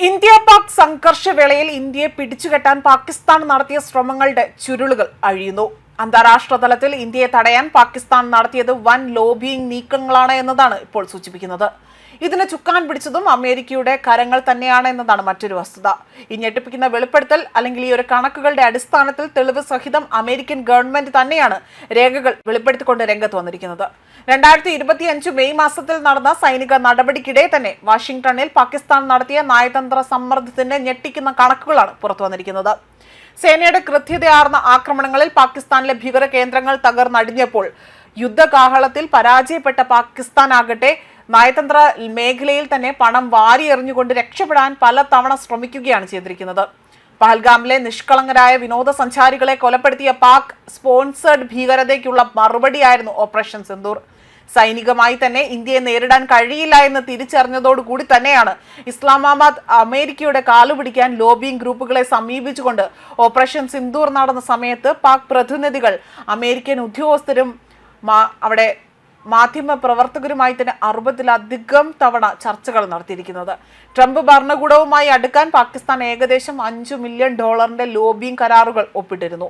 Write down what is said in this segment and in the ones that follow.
India Pak സംഘർഷവേളയിൽ ഇന്ത്യയെ പിടിച്ചുകെട്ടാൻ പാകിസ്ഥാൻ നടത്തിയ ശ്രമങ്ങളുടെ ചുരുളുകൾ അഴിയുന്നു. അന്താരാഷ്ട്ര തലത്തിൽ ഇന്ത്യയെ തടയാൻ പാകിസ്ഥാൻ നടത്തിയത് വൻ ലോബിയിങ് നീക്കങ്ങളാണ് എന്നതാണ് ഇപ്പോൾ സൂചിപ്പിക്കുന്നത്. ഇതിന് ചുക്കാൻ പിടിച്ചതും അമേരിക്കയുടെ കരങ്ങൾ തന്നെയാണ് എന്നതാണ് മറ്റൊരു വസ്തുത. ഈ ഞെട്ടിപ്പിക്കുന്ന വെളിപ്പെടുത്തൽ അല്ലെങ്കിൽ ഈ ഒരു കണക്കുകളുടെ അടിസ്ഥാനത്തിൽ തെളിവ് സഹിതം അമേരിക്കൻ ഗവൺമെന്റ് തന്നെയാണ് രേഖകൾ വെളിപ്പെടുത്തിക്കൊണ്ട് രംഗത്ത് വന്നിരിക്കുന്നത്. രണ്ടായിരത്തി ഇരുപത്തിയഞ്ച് മെയ് മാസത്തിൽ നടന്ന സൈനിക നടപടിക്കിടെ തന്നെ വാഷിംഗ്ടണിൽ പാകിസ്ഥാൻ നടത്തിയ നയതന്ത്ര സമ്മർദ്ദത്തിന്റെ ഞെട്ടിക്കുന്ന കണക്കുകളാണ് പുറത്തു വന്നിരിക്കുന്നത്. സേനയുടെ കൃത്യതയാർന്ന ആക്രമണങ്ങളിൽ പാകിസ്ഥാനിലെ ഭീകര കേന്ദ്രങ്ങൾ തകർന്നടിഞ്ഞപ്പോൾ യുദ്ധകാഹളത്തിൽ പരാജയപ്പെട്ട പാകിസ്ഥാൻ ആകട്ടെ നയതന്ത്ര മേഖലയിൽ തന്നെ പണം വാരിയെറിഞ്ഞുകൊണ്ട് രക്ഷപ്പെടാൻ പല തവണ ശ്രമിക്കുകയാണ് ചെയ്തിരിക്കുന്നത്. പഹൽഗാമിലെ നിഷ്കളങ്കരായ വിനോദസഞ്ചാരികളെ കൊലപ്പെടുത്തിയ പാക് സ്പോൺസേഡ് ഭീകരതയ്ക്കുള്ള മറുപടിയായിരുന്നു ഓപ്പറേഷൻ സിന്ദൂർ. സൈനികമായി തന്നെ ഇന്ത്യയെ നേരിടാൻ കഴിയില്ല എന്ന് തിരിച്ചറിഞ്ഞതോടുകൂടി തന്നെയാണ് ഇസ്ലാമാബാദ് അമേരിക്കയുടെ കാലുപിടിക്കാൻ ലോബിയിങ് ഗ്രൂപ്പുകളെ സമീപിച്ചുകൊണ്ട് ഓപ്പറേഷൻ സിന്ദൂർ നടന്ന സമയത്ത് പാക് പ്രതിനിധികൾ അമേരിക്കൻ ഉദ്യോഗസ്ഥരും അവിടെ മാധ്യമ പ്രവർത്തകരുമായി തന്നെ അറുപതിലധികം തവണ ചർച്ചകൾ നടത്തിയിരിക്കുന്നത്. ട്രംപ് ഭരണകൂടവുമായി അടുക്കാൻ പാകിസ്ഥാൻ ഏകദേശം അഞ്ചു മില്യൺ ഡോളറിന്റെ ലോബിയിങ് കരാറുകൾ ഒപ്പിട്ടിരുന്നു.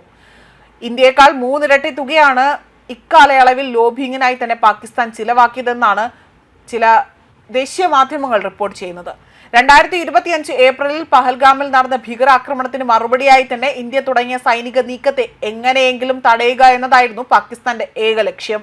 ഇന്ത്യയേക്കാൾ മൂന്നിരട്ടി തുകയാണ് ഇക്കാലയളവിൽ ലോബിയിങ്ങിനായി തന്നെ പാകിസ്ഥാൻ ചിലവാക്കിയതെന്നാണ് ചില ദേശീയ മാധ്യമങ്ങൾ റിപ്പോർട്ട് ചെയ്യുന്നത്. രണ്ടായിരത്തി ഇരുപത്തിയഞ്ച് ഏപ്രിലിൽ പഹൽഗാമിൽ നടന്ന ഭീകരാക്രമണത്തിന് മറുപടിയായി തന്നെ ഇന്ത്യ തുടങ്ങിയ സൈനിക നീക്കത്തെ എങ്ങനെയെങ്കിലും തടയുക എന്നതായിരുന്നു പാകിസ്ഥാന്റെ ഏക ലക്ഷ്യം.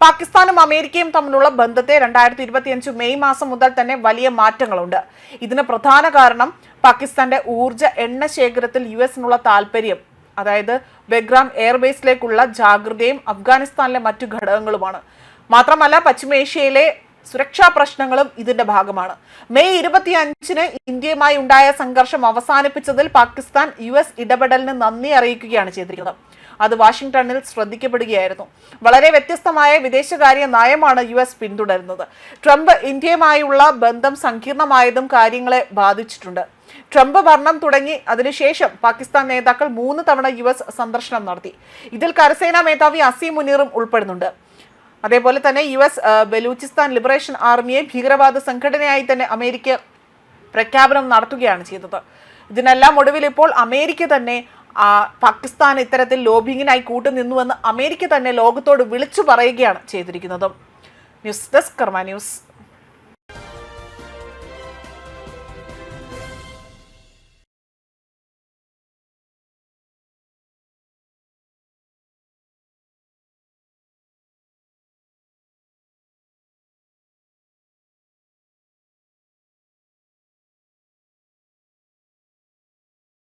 പാകിസ്ഥാനും അമേരിക്കയും തമ്മിലുള്ള ബന്ധത്തെ രണ്ടായിരത്തി ഇരുപത്തിയഞ്ച് മെയ് മാസം മുതൽ തന്നെ വലിയ മാറ്റങ്ങളുണ്ട്. ഇതിന് പ്രധാന കാരണം പാകിസ്ഥാന്റെ ഊർജ എണ്ണ ശേഖരത്തിൽ യു എസിനുള്ള താല്പര്യം അതായത് ബെഗ്രാം എയർബേസിലേക്കുള്ള ജാഗ്രതയും അഫ്ഗാനിസ്ഥാനിലെ മറ്റു ഘടകങ്ങളുമാണ്. മാത്രമല്ല പശ്ചിമേഷ്യയിലെ സുരക്ഷാ പ്രശ്നങ്ങളും ഇതിന്റെ ഭാഗമാണ്. മെയ് ഇരുപത്തിയഞ്ചിന് ഇന്ത്യയുമായി ഉണ്ടായ സംഘർഷം അവസാനിപ്പിച്ചതിൽ പാകിസ്ഥാൻ യു എസ് ഇടപെടലിന് നന്ദി അറിയിക്കുകയാണ് ചെയ്തിരിക്കുന്നത്. അത് വാഷിംഗ്ടണിൽ ശ്രദ്ധിക്കപ്പെടുകയായിരുന്നു. വളരെ വ്യത്യസ്തമായ വിദേശകാര്യ നയമാണ് യു എസ് പിന്തുടരുന്നത്. ട്രംപ് ഇന്ത്യയുമായുള്ള ബന്ധം സങ്കീർണമായതും കാര്യങ്ങളെ ബാധിച്ചിട്ടുണ്ട്. ട്രംപ് ഭരണം തുടങ്ങി അതിനുശേഷം പാകിസ്ഥാൻ നേതാക്കൾ മൂന്ന് തവണ യു എസ് സന്ദർശനം നടത്തി. ഇതിൽ കരസേനാ മേധാവി അസീം മുനീറും ഉൾപ്പെടുന്നുണ്ട്. അതേപോലെ തന്നെ യു എസ് ബലൂചിസ്ഥാൻ ലിബറേഷൻ ആർമിയെ ഭീകരവാദ സംഘടനയായി തന്നെ അമേരിക്ക പ്രഖ്യാപനം നടത്തുകയാണ് ചെയ്തത്. ഇതിനെല്ലാം ഒടുവിൽ ഇപ്പോൾ അമേരിക്ക തന്നെ പാകിസ്ഥാൻ ഇത്തരത്തിൽ ലോബിങ്ങിനായി കൂട്ടുനിന്നുവെന്ന് അമേരിക്ക തന്നെ ലോകത്തോട് വിളിച്ചു പറയുകയാണ് ചെയ്തിരിക്കുന്നത്. News desk Karma news.